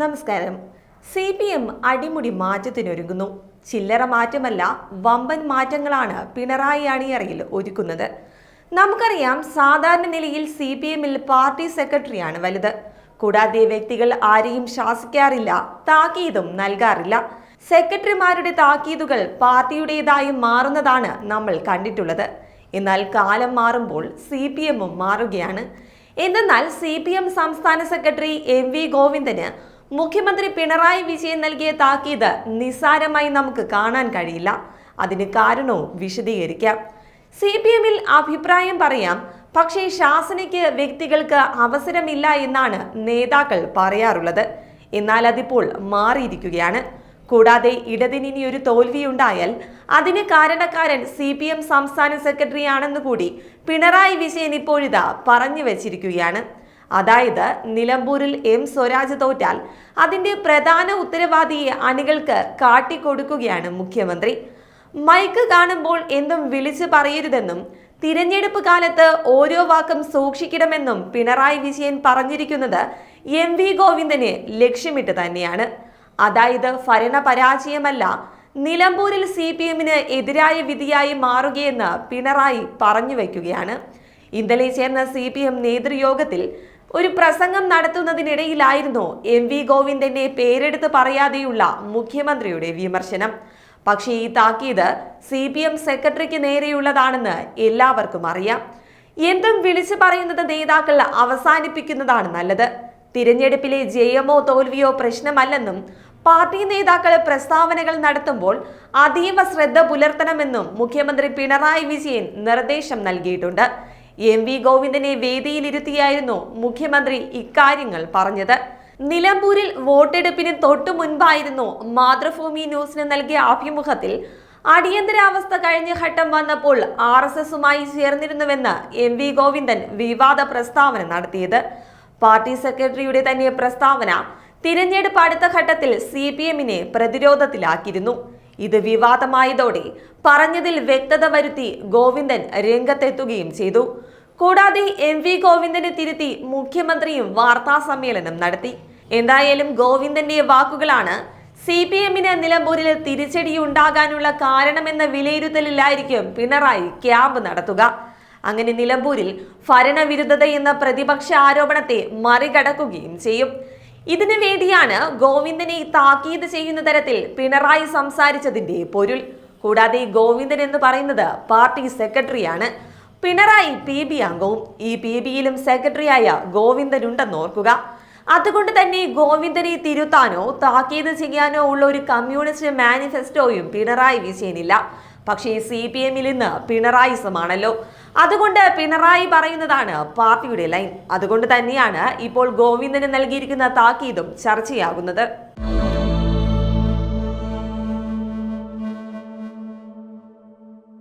നമസ്കാരം. C P M അടിമുടി മാറ്റത്തിനൊരുങ്ങുന്നു. ചില്ലറ മാറ്റമല്ല വമ്പൻ മാറ്റങ്ങളാണ് പിണറായി അണിയറയിൽ ഒരുക്കുന്നത്. നമുക്കറിയാം സാധാരണ നിലയിൽ സി പി എമ്മിൽ പാർട്ടി സെക്രട്ടറിയാണ് വലുത്. കൂടാതെ വ്യക്തികൾ ആരെയും ശാസിക്കാറില്ല താക്കീതും നൽകാറില്ല. സെക്രട്ടറിമാരുടെ താക്കീതുകൾ പാർട്ടിയുടേതായി മാറുന്നതാണ് നമ്മൾ കണ്ടിട്ടുള്ളത്. എന്നാൽ കാലം മാറുമ്പോൾ സി പി എമ്മും മാറുകയാണ്. എന്തെന്നാൽ സി പി എം സംസ്ഥാന സെക്രട്ടറി എം വി ഗോവിന്ദന് മുഖ്യമന്ത്രി പിണറായി വിജയൻ നൽകിയ താക്കീത് നിസ്സാരമായി നമുക്ക് കാണാൻ കഴിയില്ല. അതിന് കാരണവും വിശദീകരിക്കാം. സി പി എമ്മിൽ അഭിപ്രായം പറയാം. പക്ഷേ ശാസനയ്ക്ക് വ്യക്തികൾക്ക് അവസരമില്ല എന്നാണ് നേതാക്കൾ പറയാറുള്ളത്. എന്നാൽ അതിപ്പോൾ മാറിയിരിക്കുകയാണ്. കൂടാതെ ഇടതിനി ഒരു തോൽവിയുണ്ടായാൽ അതിന് കാരണക്കാരൻ സി പി എം സംസ്ഥാന സെക്രട്ടറി ആണെന്ന് കൂടി പിണറായി വിജയൻ ഇപ്പോഴിതാ പറഞ്ഞു വെച്ചിരിക്കുകയാണ്. അതായത് നിലമ്പൂരിൽ എം സ്വരാജ് തോറ്റാൽ അതിന്റെ പ്രധാന ഉത്തരവാദിയെ അണികൾക്ക് കാട്ടിക്കൊടുക്കുകയാണ് മുഖ്യമന്ത്രി. മൈക്ക് കാണുമ്പോൾ എന്തും വിളിച്ചു പറയരുതെന്നും തിരഞ്ഞെടുപ്പ് കാലത്ത് ഓരോ വാക്കും സൂക്ഷിക്കണമെന്നും പിണറായി വിജയൻ പറഞ്ഞിരിക്കുന്നത് എം വി ഗോവിന്ദനെ ലക്ഷ്യമിട്ട് തന്നെയാണ്. അതായത് ഭരണ പരാജയമല്ല നിലമ്പൂരിൽ സി പി എമ്മിന് എതിരായ വിധിയായി മാറുകയെന്ന് പിണറായി പറഞ്ഞു വയ്ക്കുകയാണ്. ഇന്നലെ ചേർന്ന സി പി എം നേതൃയോഗത്തിൽ ഒരു പ്രസംഗം നടത്തുന്നതിനിടയിലായിരുന്നു എം വി ഗോവിന്ദന്റെ പേരെടുത്ത് പറയാതെയുള്ള മുഖ്യമന്ത്രിയുടെ വിമർശനം. പക്ഷേ ഈ താക്കീത് സി പി എം സെക്രട്ടറിക്ക് നേരെയുള്ളതാണെന്ന് എല്ലാവർക്കും അറിയാം. എന്തും വിളിച്ചു പറയുന്നത് നേതാക്കൾ അവസാനിപ്പിക്കുന്നതാണ് നല്ലത്. തിരഞ്ഞെടുപ്പിലെ ജയമോ തോൽവിയോ പ്രശ്നമല്ലെന്നും പാർട്ടി നേതാക്കൾ പ്രസ്താവനകൾ നടത്തുമ്പോൾ അതീവ ശ്രദ്ധ പുലർത്തണമെന്നും മുഖ്യമന്ത്രി പിണറായി വിജയൻ നിർദ്ദേശം നൽകിയിട്ടുണ്ട്. എം വി ഗോവിന്ദനെ വേദിയിലിരുത്തിയായിരുന്നു മുഖ്യമന്ത്രി ഇക്കാര്യങ്ങൾ പറഞ്ഞത്. നിലമ്പൂരിൽ വോട്ടെടുപ്പിന് തൊട്ടു മുൻപായിരുന്നു മാതൃഭൂമി ന്യൂസിന് നൽകിയ അഭിമുഖത്തിൽ അടിയന്തരാവസ്ഥ കഴിഞ്ഞ ഘട്ടം വന്നപ്പോൾ ആർ എസ് എസുമായി ചേർന്നിരുന്നുവെന്ന് എം വി ഗോവിന്ദൻ വിവാദ പ്രസ്താവന നടത്തിയത്. പാർട്ടി സെക്രട്ടറിയുടെ തന്നെ പ്രസ്താവന തിരഞ്ഞെടുപ്പ് അടുത്ത ഘട്ടത്തിൽ സി പി പ്രതിരോധത്തിലാക്കിയിരുന്നു. ഇത് വിവാദമായതോടെ പറഞ്ഞതിൽ വ്യക്തത വരുത്തി ഗോവിന്ദൻ രംഗത്തെത്തുകയും ചെയ്തു. കൂടാതെ എം വി ഗോവിന്ദനെ തിരുത്തി മുഖ്യമന്ത്രിയും വാർത്താ സമ്മേളനം നടത്തി. എന്തായാലും ഗോവിന്ദന്റെ വാക്കുകളാണ് സി പി എമ്മിന് നിലമ്പൂരിൽ തിരിച്ചടിയുണ്ടാകാനുള്ള കാരണമെന്ന വിലയിരുത്തലിലായിരിക്കും പിണറായി ക്യാമ്പ് നടത്തുക. അങ്ങനെ നിലമ്പൂരിൽ ഭരണവിരുദ്ധത എന്ന പ്രതിപക്ഷ ആരോപണത്തെ മറികടക്കുകയും ചെയ്യും. ഇതിനു വേണ്ടിയാണ് ഗോവിന്ദനെ താക്കീത് ചെയ്യുന്ന തരത്തിൽ പിണറായി സംസാരിച്ചതിന്റെ പൊരുൾ. കൂടാതെ ഗോവിന്ദൻ എന്ന് പറയുന്നത് പാർട്ടി സെക്രട്ടറിയാണ്. പിണറായി പി ബി അംഗവും ഈ പി ബിയിലും സെക്രട്ടറിയായ ഗോവിന്ദൻ ഉണ്ടെന്ന് ഓർക്കുക. അതുകൊണ്ട് തന്നെ ഗോവിന്ദനെ തിരുത്താനോ താക്കീത് ചെയ്യാനോ ഉള്ള ഒരു കമ്മ്യൂണിസ്റ്റ് മാനിഫെസ്റ്റോയും പിണറായി വിജയനില്ല. പക്ഷേ സി പി എമ്മിൽ ഇന്ന് പിണറായിസമാണല്ലോ. അതുകൊണ്ട് പിണറായി പറയുന്നതാണ് പാർട്ടിയുടെ ലൈൻ. അതുകൊണ്ട് തന്നെയാണ് ഇപ്പോൾ ഗോവിന്ദന് നൽകിയിരിക്കുന്ന താക്കീതും ചർച്ചയാകുന്നത്.